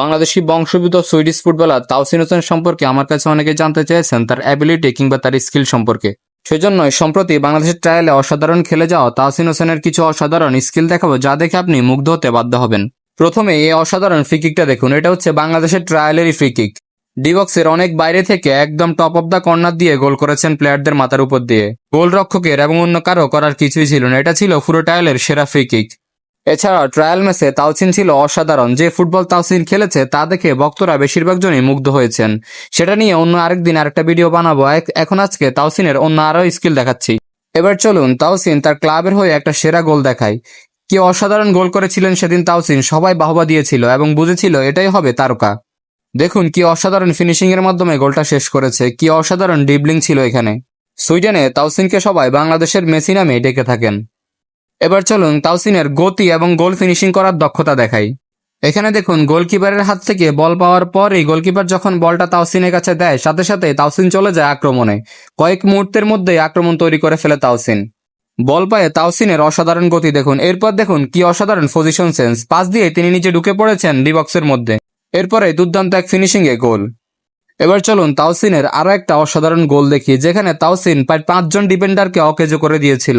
বাংলাদেশি বংশোদ্ভূত Swedish footballer Tawsin Hossain সম্পর্কে আমার কাছে অনেকে জানতে চেয়েছেন তার অ্যাবিলিটি কিংবা তার স্কিল সম্পর্কে। সেজন্যই সম্প্রতি বাংলাদেশের ট্রায়ালে অসাধারণ খেলে যাওয়া তাওসিন হোসেনের কিছু অসাধারণ স্কিল দেখাবো যা দেখে আপনি মুগ্ধ হতে বাধ্য হবেন। প্রথমে এই অসাধারণ ফ্রি কিকটা দেখুন, এটা হচ্ছে বাংলাদেশের ট্রায়ালেরই ফ্রি কিক ডিবক্সের অনেক বাইরে থেকে একদম টপ অফ দ্য কর্নার দিয়ে গোল করেছেন প্লেয়ারদের মাথার উপর দিয়ে। গোল রক্ষকের এবং অন্য কারও করার কিছুই ছিল না, এটা ছিল পুরো ট্রায়ালের সেরা ফ্রি কিক এছাড়া ট্রায়াল ম্যাচে তাওসিন ছিল অসাধারণ। যে ফুটবল তাওসিন খেলেছে, তা দেখে ভক্তরা বেশিরভাগ জনই মুগ্ধ হয়েছেন। সেটা নিয়ে অন্য আরেকদিন আরেকটা ভিডিও বানাবো। এখন আজকে তাওসিনের অন্য আরও স্কিল দেখাচ্ছি। এবার চলুন, তাওসিন তার ক্লাবের হয়ে একটা সেরা গোল দেখায়। কি অসাধারণ গোল করেছিলেন সেদিন তাওসিন, সবাই বাহবা দিয়েছিল এবং বুঝেছিল এটাই হবে তারকা। দেখুন কি অসাধারণ ফিনিশিং এর মাধ্যমে গোলটা শেষ করেছে, কি অসাধারণ ডিবলিং ছিল এখানে। সুইডেনে তাওসিনকে সবাই বাংলাদেশের মেসি নামে ডেকে থাকেন। এবার চলুন তাওসিনের গতি এবং গোল ফিনিশিং করার দক্ষতা দেখাই। এখানে দেখুন গোলকিপারের হাত থেকে বল পাওয়ার পরই গোলকিপার যখন বলটা তাওসিনের কাছে দেয়, সাথে সাথে তাওসিন চলে যায় আক্রমণে। কয়েক মুহূর্তের মধ্যেই আক্রমণ তৈরি করে ফেলে তাওসিন। বল পায়ে তাওসিনের অসাধারণ গতি দেখুন। এরপর দেখুন কি অসাধারণ পজিশন সেন্স পাস দিয়ে তিনি নিচে ঢুকে পড়েছেন ডিবক্সের মধ্যে। এরপরে দুর্দান্ত এক ফিনিশিং এ গোল। এবার চলুন তাওসিনের আরও একটা অসাধারণ গোল দেখি, যেখানে তাওসিন প্রায় পাঁচজন ডিফেন্ডারকে অকেজো করে দিয়েছিল।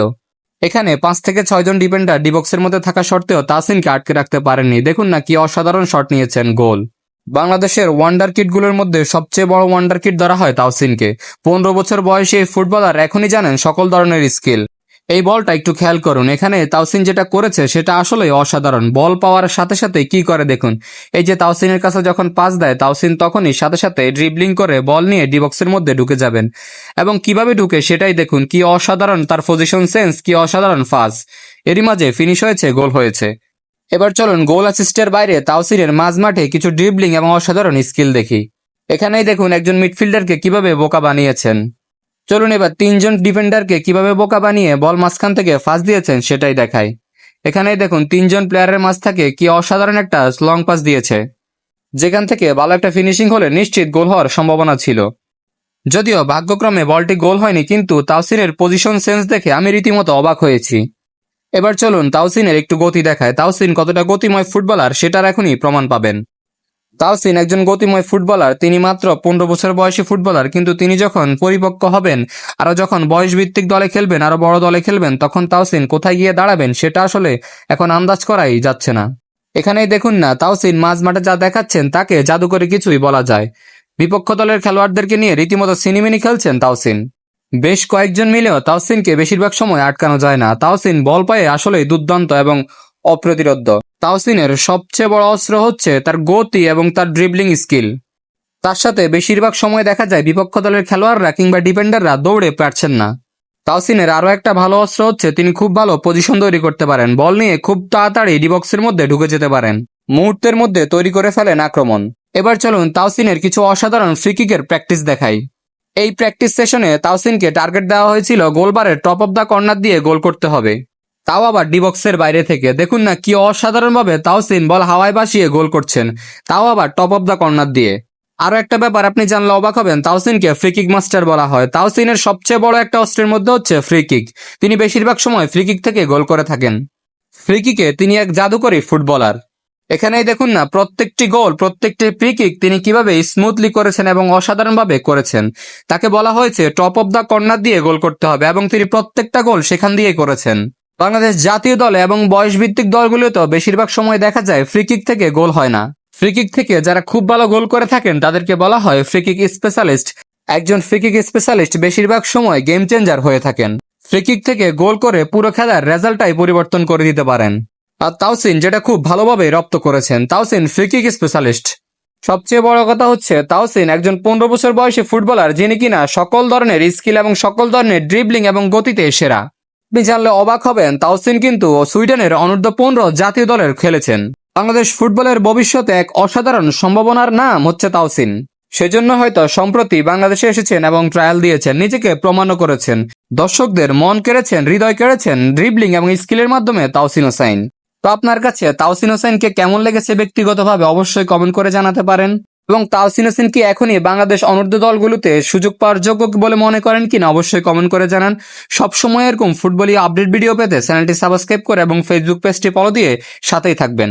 এখানে পাঁচ থেকে ছয়জন ডিফেন্ডার ডিবক্সের মধ্যে থাকা সত্ত্বেও তাসিনকে আটকে রাখতে পারেননি। দেখুন না, কি অসাধারণ শট নিয়েছেন গোল। বাংলাদেশের ওয়ান্ডার কিটগুলোর মধ্যে সবচেয়ে বড় ওয়ান্ডার কিট ধরা হয় তাওসিনকে পনেরো বছর বয়সী এই ফুটবলার এখনই জানেন সকল ধরনের স্কিল এই বলটা একটু খেয়াল করুন। এখানে তাওসিন যেটা করেছে, সেটা আসলে অসাধারণ। বল পাওয়ার সাথে সাথে কি করে দেখুন? এই যে তাওসিনের কাছে যখন পাস দেয়, তাওসিন তখনই সাথে সাথে ড্রিবলিং করে বল নিয়ে ডিবক্সের মধ্যে ঢুকে যাবেন। এবং কীভাবে ঢুকে সেটাই দেখুন, কি অসাধারণ তার পজিশন সেন্স কি অসাধারণ ফাস এরই মাঝে ফিনিশ হয়েছে, গোল হয়েছে। এবার চলুন, গোল অ্যাসিস্টের বাইরে তাওসিনের মাঝ মাঠে কিছু ড্রিবলিং এবং অসাধারণ স্কিল দেখি। এখানেই দেখুন, একজন মিডফিল্ডারকে কীভাবে বোকা বানিয়েছেন। চলুন এবার তিনজন ডিফেন্ডারকে কীভাবে বোকা বানিয়ে বল মাঝখান থেকে ফাঁস দিয়েছেন সেটাই দেখাই। এখানেই দেখুন তিনজন প্লেয়ারের মাঝ থেকে কি অসাধারণ একটা লং পাস দিয়েছে। যেখান থেকে ভালো একটা ফিনিশিং হলে নিশ্চিত গোল হওয়ার সম্ভাবনা ছিল। যদিও ভাগ্যক্রমে বলটি গোল হয়নি, কিন্তু তাওসিনের পজিশন সেন্স দেখে আমি রীতিমতো অবাক হয়েছি। এবার চলুন তাওসিনের একটু গতি দেখায়। তাওসিন কতটা গতিময় ফুটবলার সেটার এখনই প্রমাণ পাবেন। তাওসিন একজন গতিময় ফুটবলার। তিনি মাত্র পনেরো বছর বয়সী ফুটবলার, কিন্তু তিনি যখন পরিপক্ক হবেন, আরও যখন বয়স ভিত্তিক দলে খেলবেন, আরও বড় দলে খেলবেন, তখন তাওসিন কোথায় গিয়ে দাঁড়াবেন সেটা আসলে এখন আন্দাজ করাই যাচ্ছে না। এখানেই দেখুন না তাওসিন মাঝ মাঠে যা দেখাচ্ছেন তাকে জাদুকরি কিছুই বলা যায়। বিপক্ষ দলের খেলোয়াড়দেরকে নিয়ে রীতিমতো সিনেমিনি খেলছেন তাওসিন বেশ কয়েকজন মিলেও তাওসিনকে বেশিরভাগ সময় আটকানো যায় না। তাওসিন বল পায়ে আসলেই দুর্দান্ত এবং অপ্রতিরোধ্য। তাওসিনের সবচেয়ে বড় অস্ত্র হচ্ছে তার গতি এবং তার ড্রিবলিং স্কিল তার সাথে বেশিরভাগ সময় দেখা যায় বিপক্ষ দলের খেলোয়াড়রা কিংবা ডিফেন্ডাররা দৌড়ে পারছেন না। তাওসিনের আরও একটা ভালো অস্ত্র হচ্ছে তিনি খুব ভালো পজিশন তৈরি করতে পারেন। বল নিয়ে খুব তাড়াতাড়ি ডিবক্সের মধ্যে ঢুকে যেতে পারেন। মুহূর্তের মধ্যে তৈরি করে ফেলেন আক্রমণ। এবার চলুন তাওসিনের কিছু অসাধারণ ফ্রিকিকের প্র্যাকটিস দেখাই। এই প্র্যাকটিস সেশনে তাওসিনকে টার্গেট দেওয়া হয়েছিল গোলবারের টপ অফ দ্য কর্নার দিয়ে গোল করতে হবে। তাও আবার ডিবক্সের বাইরে থেকে। দেখুন না, কি অসাধারণভাবে তাওসিন বল হাওয়ায় বাসিয়ে গোল করছেন। তাও আবার টপ অফ দ্য কর্নার দিয়ে। আরও একটা ব্যাপার, আপনি জানলে অবাক হবেন, তাওসিনকে ফ্রি কিক মাস্টার বলা হয়। তাওসিনের সবচেয়ে বড় একটা অস্ত্রের মধ্যে হচ্ছে ফ্রি কিক তিনি বেশিরভাগ সময় ফ্রি কিক থেকে গোল করে থাকেন। ফ্রি কিকে তিনি এক জাদুকরী ফুটবলার। এখানেই দেখুন না, প্রত্যেকটি গোল, প্রত্যেকটি ফ্রি কিক তিনি কীভাবে স্মুথলি করেছেন এবং অসাধারণভাবে করেছেন। তাকে বলা হয়েছে টপ অফ দ্য কর্নার দিয়ে গোল করতে হবে এবং তিনি প্রত্যেকটা গোল সেখান দিয়েই করেছেন। বাংলাদেশ জাতীয় দলে এবং বয়স ভিত্তিক দলগুলোতেও বেশিরভাগ সময় দেখা যায় ফ্রিকিক থেকে গোল হয় না। ফ্রিকিক থেকে যারা খুব ভালো গোল করে থাকেন, তাদেরকে বলা হয় ফ্রিকিক স্পেশালিস্ট একজন ফ্রি কিক স্পেশালিস্ট বেশিরভাগ সময় গেম চেঞ্জার হয়ে থাকেন। ফ্রিকিক থেকে গোল করে পুরো খেলার রেজাল্টটাই পরিবর্তন করে দিতে পারেন। আর তাওসিন যেটা খুব ভালোভাবে রপ্ত করেছেন, তাওসিন ফ্রি কিক স্পেশালিস্ট সবচেয়ে বড় কথা হচ্ছে, তাওসিন একজন পনেরো বছর বয়সী ফুটবলার যিনি কিনা সকল ধরনের স্কিল এবং সকল ধরনের ড্রিবলিং এবং গতিতে সেরা। আপনি জানলে অবাক হবেন, তাওসিন কিন্তু সুইডেনের অনূর্ধ্ব পনেরো জাতীয় দলের খেলেছেন। বাংলাদেশ ফুটবলের ভবিষ্যতে এক অসাধারণ সম্ভাবনার নাম হচ্ছে তাওসিন। সেজন্য হয়তো সম্প্রতি বাংলাদেশে এসেছেন এবং ট্রায়াল দিয়েছেন, নিজেকে প্রমাণও করেছেন। দর্শকদের মন কেড়েছেন, হৃদয় কেড়েছেন ড্রিবলিং এবং স্কিলের মাধ্যমে তাওসিন হোসাইন তো আপনার কাছে তাওসিন হোসেনকে কেমন লেগেছে ব্যক্তিগতভাবে অবশ্যই কমেন্ট করে জানাতে পারেন। এবং তাওসিন হোসেন কি এখনই বাংলাদেশ অনূর্ধ্ব দলগুলোতে সুযোগ পাওয়ার যোগ্য বলে মনে করেন কিনা অবশ্যই কমেন্ট করে জানান। সবসময় এরকম ফুটবলীয় আপডেট ভিডিও পেতে চ্যানেলটি সাবস্ক্রাইব করে এবং ফেসবুক পেজটি ফলো দিয়ে সাথেই থাকবেন।